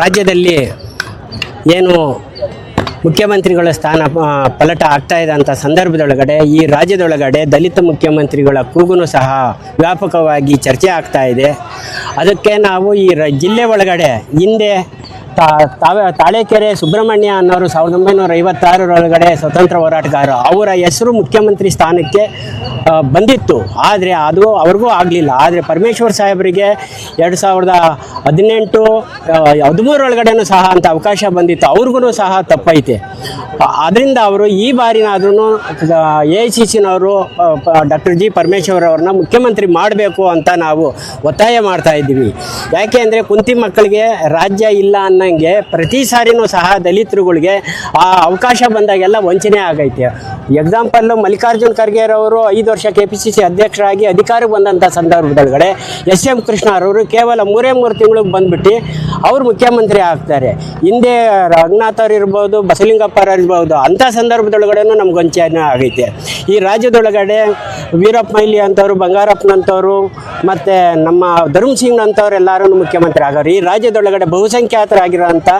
ರಾಜ್ಯದಲ್ಲಿ ಏನು ಮುಖ್ಯಮಂತ್ರಿಗಳ ಸ್ಥಾನ ಪಲಟ ಆಗ್ತಾ ಅಂತ ಸಂದರ್ಭದೊಳಗಡೆ, ಈ ರಾಜ್ಯದೊಳಗಡೆ ದಲಿತ ಮುಖ್ಯಮಂತ್ರಿಗಳ ಕೂಗುನು ಸಹ ವ್ಯಾಪಕವಾಗಿ ಚರ್ಚೆ ಆಗ್ತಾ ಇದೆ. ಅದಕ್ಕೆ ನಾವು ಈ ರ, ಜಿಲ್ಲೆ ಒಳಗಡೆ ಹಿಂದೆ ತಾಳೇಕೆರೆ ಸುಬ್ರಹ್ಮಣ್ಯ ಅನ್ನೋರು ಸಾವಿರದ ಒಂಬೈನೂರ ಐವತ್ತಾರರೊಳಗಡೆ ಸ್ವತಂತ್ರ ಹೋರಾಟಗಾರರು. ಅವರ ಹೆಸರು ಮುಖ್ಯಮಂತ್ರಿ ಸ್ಥಾನಕ್ಕೆ ಬಂದಿತ್ತು. ಆದರೆ ಅದು ಅವ್ರಿಗೂ ಆಗಲಿಲ್ಲ. ಆದರೆ ಪರಮೇಶ್ವರ್ ಸಾಹೇಬರಿಗೆ ಎರಡು ಸಾವಿರದ ಹದಿನೆಂಟು ಹದಿಮೂರರೊಳಗಡೆನೂ ಸಹ ಅಂತ ಅವಕಾಶ ಬಂದಿತ್ತು. ಅವ್ರಿಗೂ ಸಹ ತಪ್ಪೈತೆ. ಅದರಿಂದ ಅವರು ಈ ಬಾರಿನಾದ್ರೂ ಎ ಐ ಸಿ ಸಿನವರು ಡಾಕ್ಟರ್ ಜಿ ಪರಮೇಶ್ವರ್ ಅವ್ರನ್ನ ಮುಖ್ಯಮಂತ್ರಿ ಮಾಡಬೇಕು ಅಂತ ನಾವು ಒತ್ತಾಯ ಮಾಡ್ತಾ ಇದ್ದೀವಿ. ಯಾಕೆ ಅಂದರೆ ಕುಂತಿ ಮಕ್ಕಳಿಗೆ ರಾಜ್ಯ ಇಲ್ಲ ಅನ್ನಂಗೆ ಪ್ರತಿ ಸಾರಿನೂ ಸಹ ದಲಿತರುಗಳಿಗೆ ಆ ಅವಕಾಶ ಬಂದಾಗೆಲ್ಲ ವಂಚನೆ ಆಗೈತೆ. ಎಕ್ಸಾಂಪಲ್ಲು ಮಲ್ಲಿಕಾರ್ಜುನ್ ಖರ್ಗೆರವರು ಐದು ವರ್ಷ ಕೆ ಪಿ ಸಿ ಸಿ ಅಧ್ಯಕ್ಷರಾಗಿ ಅಧಿಕಾರಕ್ಕೆ ಬಂದಂಥ ಸಂದರ್ಭದೊಳಗಡೆ ಎಸ್ ಎಂ ಕೃಷ್ಣರವರು ಕೇವಲ ಮೂರೇ ಮೂರು ತಿಂಗಳಿಗೆ ಬಂದ್ಬಿಟ್ಟು ಅವರು ಮುಖ್ಯಮಂತ್ರಿ ಆಗ್ತಾರೆ. ಹಿಂದೆ ರಂಗನಾಥವ್ರು ಇರ್ಬೋದು ಬಸಲಿಂಗಪ್ಪರು ಇರ್ಬೋದು, ಅಂಥ ಸಂದರ್ಭದೊಳಗಡೆನೂ ನಮ್ಗೆ ವಂಚನೆ ಆಗೈತೆ. ಈ ರಾಜ್ಯದೊಳಗಡೆ ವೀರಪ್ಪ ಮೈಲಿ ಅಂತವರು ಬಂಗಾರಪ್ಪನಂಥವ್ರು ಮತ್ತು ನಮ್ಮ ಧರ್ಮ್ ಸಿಂಗ್ ಎಲ್ಲರೂ ಮುಖ್ಯಮಂತ್ರಿ ಆಗೋರು ಈ ರಾಜ್ಯದೊಳಗಡೆ ಬಹುಸಂಖ್ಯಾತರಾಗಿರೋಂಥ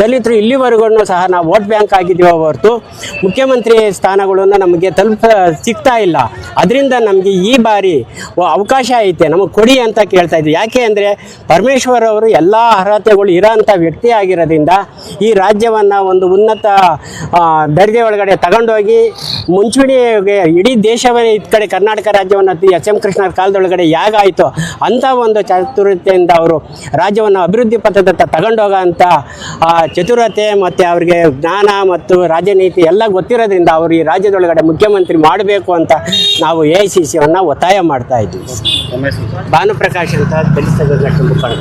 ದಲಿತರು ಇಲ್ಲಿವರೆಗೂ ಸಹ ನಾವು ವೋಟ್ ಬ್ಯಾಂಕ್ ಆಗಿದ್ದೀವಿ ಹೊರತು ಮುಖ್ಯಮಂತ್ರಿ ಸ್ಥಾನಗಳನ್ನು ನಮಗೆ ತಲುಪ ಸಿಗ್ತಾ ಇಲ್ಲ. ಅದರಿಂದ ನಮಗೆ ಈ ಬಾರಿ ಅವಕಾಶ ಐತೆ. ನಮಗೆ ಕೊಡಿ ಅಂತ ಕೇಳ್ತಾ ಇದ್ವಿ. ಯಾಕೆ ಅಂದರೆ ಪರಮೇಶ್ವರ್ ಅವರು ಎಲ್ಲ ಅರ್ಹತೆಗಳು ಇರೋಂಥ ವ್ಯಕ್ತಿ ಆಗಿರೋದ್ರಿಂದ ಈ ರಾಜ್ಯವನ್ನು ಒಂದು ಉನ್ನತ ದರ್ಜೆ ಒಳಗಡೆ ತಗೊಂಡೋಗಿ ಮುಂಚೂಣಿಗೆ ಇಡೀ ದೇಶವೇ ಈ ಕಡೆ ಕರ್ನಾಟಕ ರಾಜ್ಯವನ್ನು ಎಸ್ ಎಂ ಕೃಷ್ಣರ ಕಾಲದೊಳಗಡೆ ಯಾಗಾಯಿತು ಅಂಥ ಒಂದು ಚಾತುರ್ಯತೆಯಿಂದ ಅವರು ರಾಜ್ಯವನ್ನು ಅಭಿವೃದ್ಧಿ ಪಥದತ್ತ ತಗೊಂಡೋಗೋ ಆ, ಚತುರತೆ ಮತ್ತು ಅವರಿಗೆ ಜ್ಞಾನ ಮತ್ತು ರಾಜನೀತಿ ಎಲ್ಲ ಗೊತ್ತಿರೋದ್ರಿಂದ ಅವರು ಈ ರಾಜ್ಯದೊಳಗಡೆ ಮುಖ್ಯಮಂತ್ರಿ ಮಾಡಬೇಕು ಅಂತ ನಾವು ಎ ಐ ಸಿ ಸಿಯನ್ನು ಒತ್ತಾಯ ಮಾಡ್ತಾ ಇದ್ದೀವಿ. ಭಾನುಪ್ರಕಾಶ್ ಅಂತ ದಲಿತ ಸಂಘಟನೆ ಮುಖಂಡ